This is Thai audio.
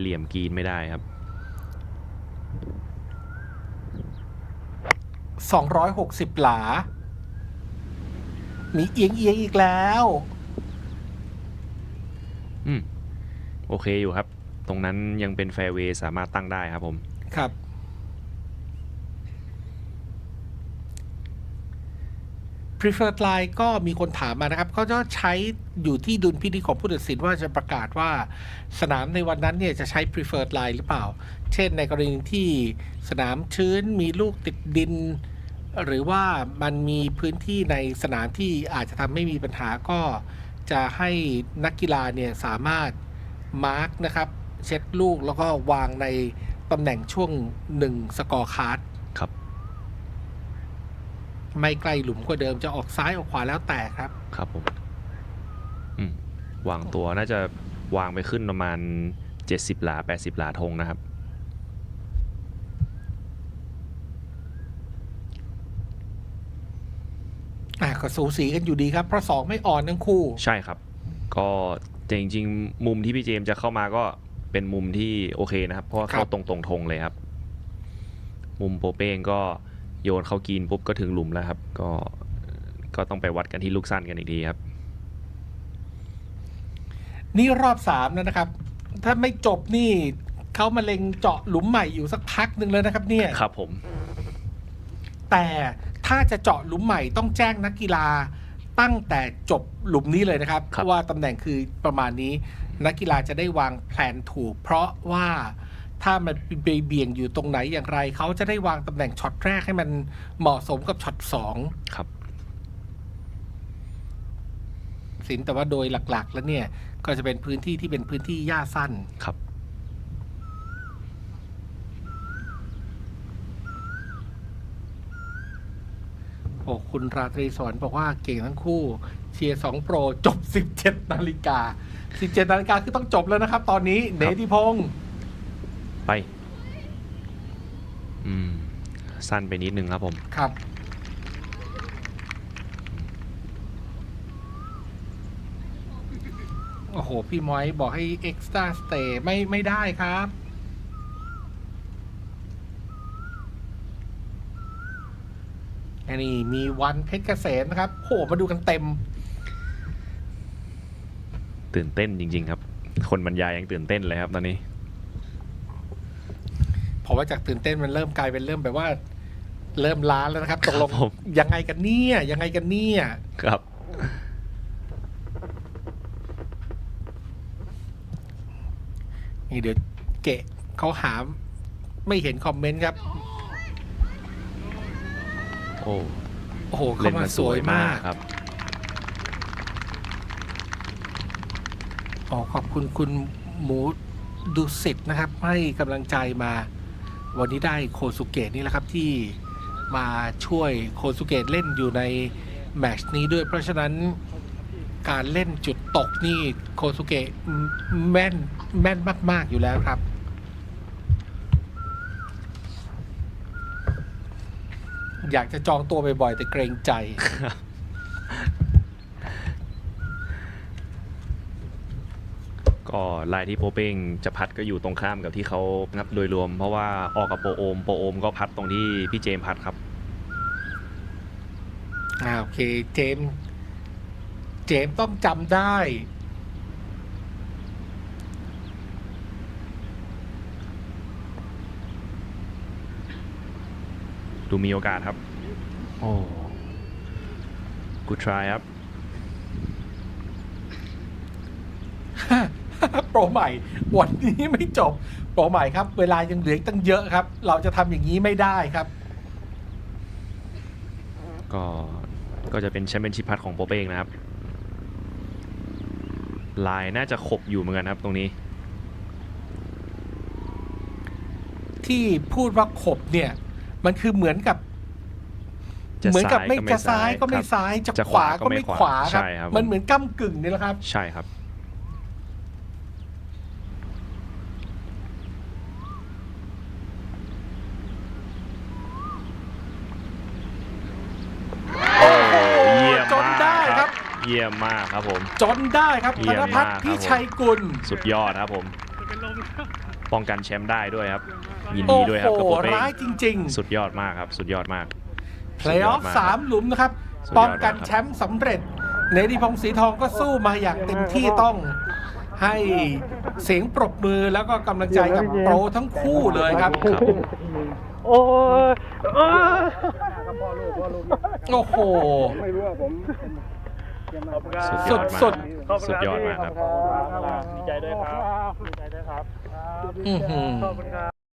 เหลี่ยมกรีนไม่ได้ครับ 260 หลา มีเอียงเอียงๆอีกแล้ว อืม โอเคอยู่ครับ ตรงนั้นยังเป็นแฟร์เวย์สามารถตั้งได้ครับผม ครับ preferred line ก็มีคนถามมานะครับเขาจะใช้อยู่ที่ดุลพินิจของผู้ตัดสินว่าจะประกาศว่าสนามในวันนั้นเนี่ยจะใช้ preferred line หรือเปล่า เช่นในกรณีที่สนามชื้นมีลูกติดดิน หรือว่ามันมีพื้นที่ในสนามที่อาจจะทำให้มีปัญหาก็จะให้นักกีฬาเนี่ยสามารถมาร์กนะครับ เช็ดลูกแล้วก็วางในตำแหน่งช่วงหนึ่งสกอร์คาร์ด ไม่ไกลหลุมกว่าเดิมจะออกซ้ายออกขวาแล้วแต่ครับ ครับผมอืมวางตัวน่าจะวางไปขึ้นประมาณ 70 หลา 80 หลาธงนะครับ อะก็สูสีกันอยู่ดีครับ เพราะสองไม่อ่อนทั้งคู่ ใช่ครับ ก็แต่จริงๆ มุมที่พี่เจมส์จะเข้ามาก็เป็นมุมที่โอเคนะครับ เพราะว่าเข้าครับตรงตรงๆธงเลยครับ มุมโปเป้งก็ โยนเข้ากินปุ๊บก็ถึงหลุมแล้วครับ ก็ก็ต้องไปวัดกันที่ลูกสั้นกันอีกทีครับ นี่รอบสามแล้วนะครับ ถ้าไม่จบนี่เขามาเล็งเจาะหลุมใหม่อยู่สักพักหนึ่งแล้วนะครับ เนี่ยครับผม แต่ถ้าจะเจาะหลุมใหม่ต้องแจ้งนักกีฬาตั้งแต่จบหลุมนี้เลยนะครับครับว่าตำแหน่งคือประมาณนี้ นักกีฬาจะได้วางแผนถูก เพราะว่า ถ้ามันไปเบี่ยงอยู่ตรงไหนอย่างไร เขาจะได้วางตำแหน่งช็อตแรกให้มันเหมาะสมกับช็อตสองครับ สินแต่ว่าโดยหลัก ๆ แล้วเนี่ย ก็จะเป็นพื้นที่ที่เป็นพื้นที่หญ้าสั้นครับ โอ้คุณราตรีสอนบอกว่าเก่งทั้งคู่ เชียร์สองโปรจบ17นาฬิกา17นาฬิกาคือต้องจบแล้วนะครับ ตอนนี้เนติพงศ์ ไป อืม สั้นไปนิดนึงครับผม ครับ โอ้โห พี่มอยบอกให้เอ็กซ์ต a าสเตย์ไม่ไม่ได้ครับ อันนี้มีวันเพชรเกษมนะครับโหมาดูกันเต็ม ตื่นเต้นจริง ๆ ครับ คนบรรยายยังตื่นเต้นเลยครับตอนนี้ เพราะว่าจากตื่นเต้นมันเริ่มกลายเป็นเริ่มแบบว่า เริ่มล้าแล้วนะครับตกลงครับผม ยังไงกันเนี่ยยังไงกันเนี่ย ครับ นี่เดี๋ยวเกะเขาหาไม่เห็นคอมเมนต์ครับ โอ้โอ้โหเล่เข้านมามาสสววยยมามากกครับ อ๋อขอบคุณคุณหมูดุสิตนะครับ ให้กำลังใจมา วันนี้ได้โคสุเกะนี่แหละครับที่มาช่วยโคสุเกะเล่นอยู่ในแมชนี้ด้วย เพราะฉะนั้นการเล่นจุดตกนี่โคสุเกะแม่นแม่นมาก ๆ อยู่แล้วครับ อยากจะจองตัวบ่อยๆแต่เกรงใจ ก็ลายที่โปเป้งจะพัดก็อยู่ตรงข้ามกับที่เขานับโดยรวม เพราะว่าออกกับโปโอมโปโอมก็พัดตรงที่พี่เจมส์พัดครับอ่าโอเคเจมส์เจมส์ต้องจำได้ ดูมีโอกาสครับ โอ้กูทรายครับ โปรใหม่วันนี้ไม่จบ โปรใหม่ครับ เวลายังเหลืออกตั้งเยอะครับ เราจะทำอย่างนี้ไม่ได้ครับ ก็ก็จะเป็นแชมเปี้ยนชิพพัดของโปเป้งนะครับ ลายน่าจะขบอยู่เหมือนกันครับตรงนี้ ที่พูดว่าขบเนี่ย มันคือเหมือนกับจะเหมือนกับซ้ายไม่ก็ไม่จะซ้ายก็ไม่ครับซ้ายจะจะขวาขวาก็ก็ไม่ไม่ขวาขวาครับใช่ครับ มันเหมือนก้ากึ่งนี่แหละครับ ใช่ครับ โอ้โหเยี่ยม จน มาก ได้ครับ เยี่ยมมากครับผม จนได้ครับเยี่ธยมนพัฒน์มากครับพี่ชัยกุล สุดยอดครับผม จะเป็นลมป้องกันแชมป์ได้ด้วยครับ ยินโอ้ดีด้วยครับโหกับโปเป้งร้ายจริงสุดยอดมากครับ สุดยอดมากๆเพลย์ออฟสุดยอดมากสามหลุมนะครับ สุดยอดมาก ป้องกันแชมป์สำเร็จเนดีพงศ์ศรีทองก็สู้มาอย่างเต็มที่ต้อง ให้เสียงปรบมือแล้วก็กำลังใจกับโปรทั้งคู่เลยครับ ครับ โอ้ยโอ้ย โอ้โห ไม่รู้ว่าผม สุดยอดสุมากดสุดยอดมากครับ ดีใจด้วยครับดีใจด้วยครับอื้อหือขอบคุณครับ